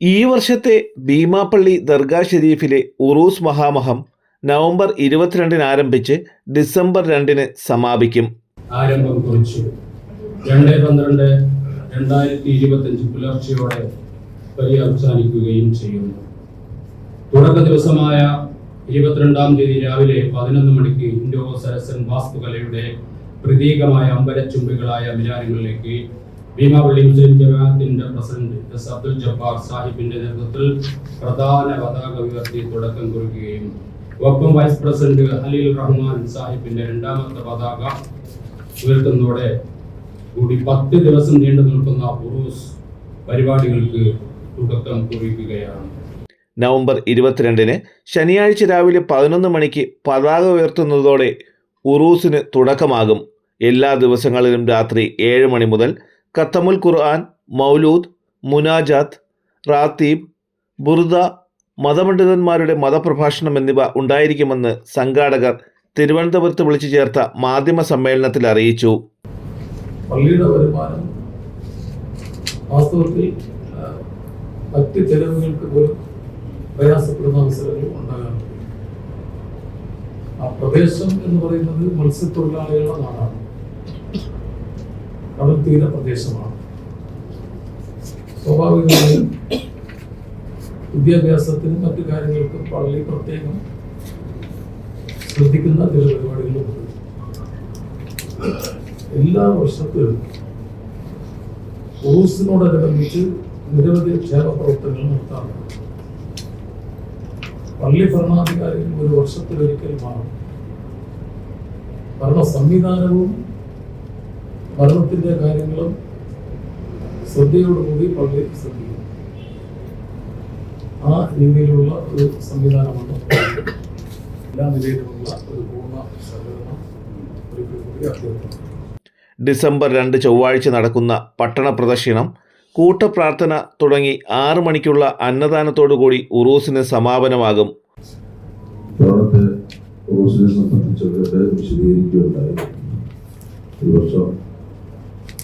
ഈ വർഷത്തെ ഭീമാപ്പള്ളി ദർഗാ ഷെരീഫിലെ ഉറൂസ് മഹാമഹം നവംബർ ഇരുപത്തിരണ്ടിന് ആരംഭിച്ച് ഡിസംബർ രണ്ടിന് സമാപിക്കും. ആരംഭം കുറിച്ചു. രണ്ട് പന്ത്രണ്ട് രണ്ടായിരത്തി ഇരുപത്തഞ്ച് പുലർച്ചെയോടെ പര്യവസാനിക്കുകയും ചെയ്യുന്നു. തുടക്ക ദിവസമായ ഇരുപത്തിരണ്ടാം തീയതി രാവിലെ പതിനൊന്ന് മണിക്ക് ഇൻഡോ സരസൻ വാസ്തുകലയുടെ പ്രതീകമായ അമ്പരച്ചുംബികളായ മിനാരങ്ങളിലേക്ക് ഭീമാപള്ളി മുസ്ലിം ജമാഅത്തിന്റെ പ്രസിഡന്റ് എസ് അബ്ദുൽ ജബ്ബാർ സാഹിബിന്റെ നേതൃത്വത്തിൽ പ്രധാന പതാക ഉയർത്തി തുടക്കം കുറിക്കുകയും ഒപ്പം വൈസ് പ്രസിഡന്റ് ഹലീൽ റഹ്മാൻ സാഹിബിന്റെ രണ്ടാമത്തെ പതാക ഉയർത്തുന്നതോടെ കൂടി പത്ത് ദിവസം നീണ്ടു നിൽക്കുന്ന ഉറൂസ് പരിപാടികൾക്ക് തുടക്കം കുറിക്കുകയാണ്. നവംബർ ഇരുപത്തിരണ്ടിന് ശനിയാഴ്ച രാവിലെ പതിനൊന്ന് മണിക്ക് പതാക ഉയർത്തുന്നതോടെ ഉറൂസിന് തുടക്കമാകും. എല്ലാ ദിവസങ്ങളിലും രാത്രി ഏഴ് മണി മുതൽ ഖത്തമുൽ ഖുർആൻ മൗലൂദ് മുനാജാത്ത് റാത്തീബ് ബുർദ മതപണ്ഡിതന്മാരുടെ മതപ്രഭാഷണം എന്നിവ ഉണ്ടായിരിക്കുമെന്ന് സംഘാടകർ തിരുവനന്തപുരത്ത് വിളിച്ചു ചേർത്ത മാധ്യമ സമ്മേളനത്തിൽ അറിയിച്ചു. പള്ളിയുടെ വരുമാനം വാസ്തവത്തിൽ മറ്റ് ചെലവുകൾക്ക് പോലും പ്രയാസപ്പെടുന്ന അവസരങ്ങൾ ഉണ്ടാകാറുണ്ട്. ആ പ്രദേശം എന്ന് പറയുന്നത് മത്സ്യത്തൊഴിലാളികളുടെ നാടാണ്. കടൽ തീര പ്രദേശമാണ്. സ്വാഭാവികമായും വിദ്യാഭ്യാസത്തിനും മറ്റു കാര്യങ്ങൾക്കും പള്ളി പ്രത്യേകം ശ്രദ്ധിക്കുന്ന ചില പരിപാടികളുമുണ്ട് എല്ലാ വർഷത്തിലും ഉറൂസിനോടനുബന്ധിച്ച് നിരവധി ക്ഷേമ പ്രവർത്തനങ്ങൾ നടത്താറുണ്ട്. പള്ളി ഭരണാധികാരികൾ ഒരു വർഷത്തിലൊരിക്കൽ മാറും ഭരണ സംവിധാനവും ഭരണത്തിന്റെ കാര്യങ്ങളും ശ്രദ്ധയോടുകൂടി പള്ളി ശ്രദ്ധിക്കുന്നു. ആ രീതിയിലുള്ള ഒരു സംവിധാനമാണ് എല്ലാ നിലയിലുമുള്ള ഒരു പൂർണ സഹകരണം ഒരിക്കൽ കൂടി അഭ്യർത്ഥിക്കുന്നു ഡിസംബർ രണ്ട് ചൊവ്വാഴ്ച നടക്കുന്ന പട്ടണ പ്രദക്ഷിണം കൂട്ടപ്രാർത്ഥന തുടങ്ങി ആറ് മണിക്കുള്ള അന്നദാനത്തോടുകൂടി ഉറൂസിന് സമാപനമാകും. സംബന്ധിച്ചൊക്കെ വിശദീകരിക്കുകയുണ്ടായി. ഈ വർഷം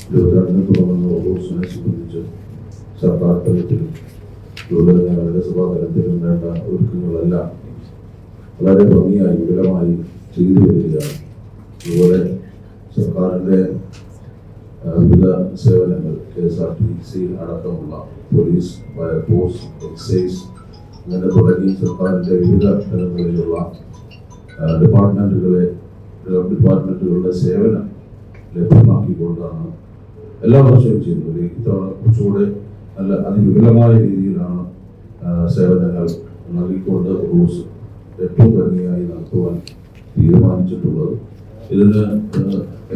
ഇരുപത്തിരണ്ടിന് തുടങ്ങുന്ന റോസിനെ സംബന്ധിച്ച് സർക്കാർ തലത്തിലും അതുപോലെ നഗരസഭാ തലത്തിലും വേണ്ട ഒരുക്കങ്ങളെല്ലാം. വളരെ ഭംഗിയായി വിപുലമായി ചെയ്തു വരികയാണ്. അതുപോലെ സർക്കാരിന്റെ വിവിധ സേവനങ്ങൾ K S R T C അടക്കമുള്ള പോലീസ് ഫയർഫോഴ്സ് എക്സൈസ് അങ്ങനെ തുടങ്ങി സർക്കാരിന്റെ വിവിധ തലങ്ങളിലുള്ള ഡിപ്പാർട്ട്മെന്റുകളെ ഡിപ്പാർട്ട്മെന്റുകളുടെ സേവനം ലഭ്യമാക്കിക്കൊണ്ടാണ് എല്ലാ വർഷവും ചെയ്യുന്നത്. ഇത്തവണ കുറച്ചുകൂടെ നല്ല അതിവിപുലമായ രീതിയിലാണ് സേവനങ്ങൾ നൽകിക്കൊണ്ട് റൂസ് ഏറ്റവും ഭംഗിയായി നടത്തുവാൻ തീരുമാനിച്ചിട്ടുള്ളത്. ഇതിന്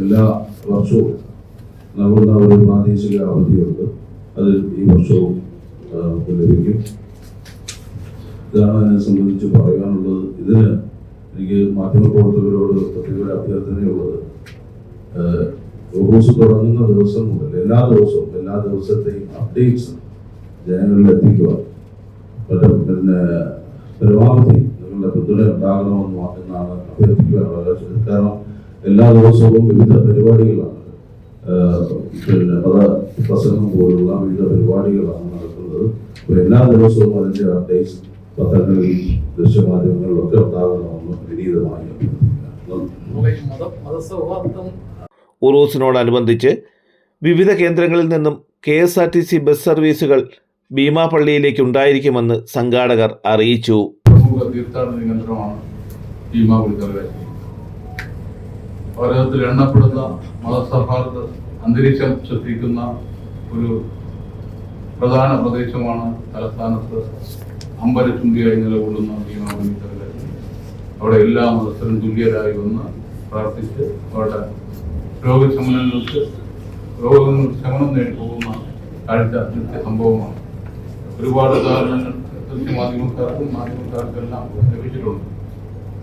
എല്ലാ വർഷവും നൽകുന്ന ഒരു പ്രാദേശിക അവധിയുണ്ട്. അത് ഈ വർഷവും ലഭിക്കും. ഇതാണ് എന്നെ സംബന്ധിച്ച് പറയാനുള്ളത്. ഇതിന് എനിക്ക് മാധ്യമപ്രവർത്തകരോട് പ്രത്യേക അഭ്യർത്ഥനയുള്ളത്. റൂസ് തുടങ്ങുന്ന ദിവസം മുതൽ എല്ലാ ദിവസവും എല്ലാ ദിവസത്തെയും അപ്ഡേറ്റ്സ് ജനങ്ങളിൽ എത്തിക്കുക പിന്നെ പരമാവധി നിങ്ങളുടെ പിന്തുണ ഉണ്ടാകണമെന്ന് എന്നാണ് അഭ്യർത്ഥിക്കാനുള്ളത് കാരണം എല്ലാ ദിവസവും വിവിധ പരിപാടികളാണ്. പിന്നെ പല പ്രസംഗം പോലുള്ള വിവിധ പരിപാടികളാണ് നടക്കുന്നത്. അപ്പോൾ എല്ലാ ദിവസവും അതിന്റെ അപ്ഡേറ്റ്സ് പത്രങ്ങളിൽ ദൃശ്യമാധ്യമങ്ങളിലൊക്കെ ഉണ്ടാകണമെന്ന് വിനീതമായി അഭ്യർത്ഥിക്കുക മതസൗഹാർദ്ദം ഉറൂസിനോടനുബന്ധിച്ച് വിവിധ കേന്ദ്രങ്ങളിൽ നിന്നും K S R T C bus സർവീസുകൾ ഭീമാപള്ളിയിലേക്ക് ഉണ്ടായിരിക്കുമെന്ന് സംഘാടകർ അറിയിച്ചു. പ്രമുഖ തീർത്ഥാടന കേന്ദ്രമാണ് ഭീമാപള്ളി ദർഗ ഭാരതത്തിൽ എണ്ണപ്പെടുന്ന മതസൗഹാർദ്ദ അന്തരീക്ഷം സൃഷ്ടിക്കുന്ന ഒരു പ്രധാന പ്രദേശമാണ് തലസ്ഥാനത്ത് അമ്പലച്ചുണ്ടിയായി നിലകൊള്ളുന്ന ഭീമാപള്ളി തലവേദന അവിടെ എല്ലാ മതസ്ഥരും തുല്യരായി വന്ന് പ്രാർത്ഥിച്ച് അവിടെ രോഗശമനങ്ങൾക്ക് രോഗങ്ങൾ ശമനം നേടി പോകുന്ന കാഴ്ച നിത്യ സംഭവമാണ്. ഒരുപാട് ഉദാഹരണങ്ങൾ മാധ്യമക്കാർക്കും മാധ്യമക്കാർക്കെല്ലാം ലഭിച്ചിട്ടുണ്ട്.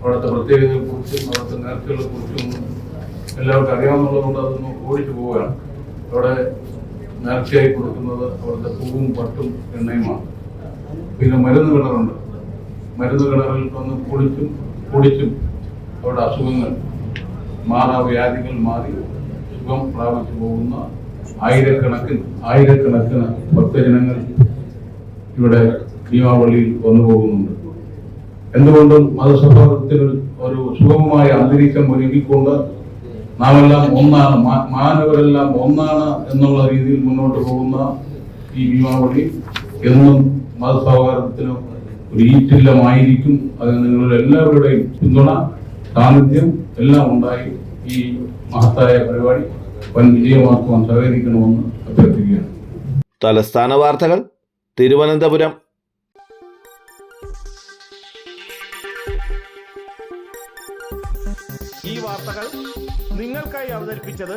അവിടുത്തെ പ്രത്യേകതയെക്കുറിച്ചും അവിടുത്തെ നേർച്ചകളെ കുറിച്ചും എല്ലാവർക്കും അറിയാവുന്നതുകൊണ്ട് അതൊന്ന് ഓടിച്ചു പോവുകയാണ്. അവിടെ നേർച്ചയായി കൊടുക്കുന്നത് അവിടുത്തെ പൂവും പട്ടും എണ്ണയുമാണ്. പിന്നെ മരുന്ന് കിണറുണ്ട്. മരുന്ന് കിണറിൽ വന്ന് കുളിച്ചും കുടിച്ചും അവിടെ അസുഖങ്ങൾ മാറാവ്യാധികൾ മാറി സുഖം പ്രാപിച്ചു പോകുന്ന ആയിരക്കണക്കിന് ആയിരക്കണക്കിന് ഭക്തജനങ്ങൾ ഇവിടെ ഭീമാവള്ളിയിൽ വന്നു പോകുന്നുണ്ട്. എന്തുകൊണ്ടും മതസൗഹാർദ്ദത്തിൽ ഒരു സുഗമമായ അന്തരീക്ഷം ഒരുക്കിക്കൊണ്ട് നാം എല്ലാം ഒന്നാണ് മാനവരെല്ലാം ഒന്നാണ് എന്നുള്ള രീതിയിൽ മുന്നോട്ട് പോകുന്ന ഈ ഭീമാപള്ളി എന്നും മതസൗഹാർദ്ദത്തിനും ഒരു ഈറ്റില്ലമായിരിക്കും. അതിന് നിങ്ങളുടെ എല്ലാവരുടെയും പിന്തുണ. സാന്നിധ്യം എല്ലാം ഉണ്ടായി ഈ മഹത്തായ പരിപാടി വൻ വിജയമാക്കുവാൻ സഹകരിക്കണമെന്ന് അഭ്യർത്ഥിക്കുകയാണ്. തലസ്ഥാന വാർത്തകൾ തിരുവനന്തപുരം. ഈ വാർത്തകൾ നിങ്ങൾക്കായി അവതരിപ്പിച്ചത്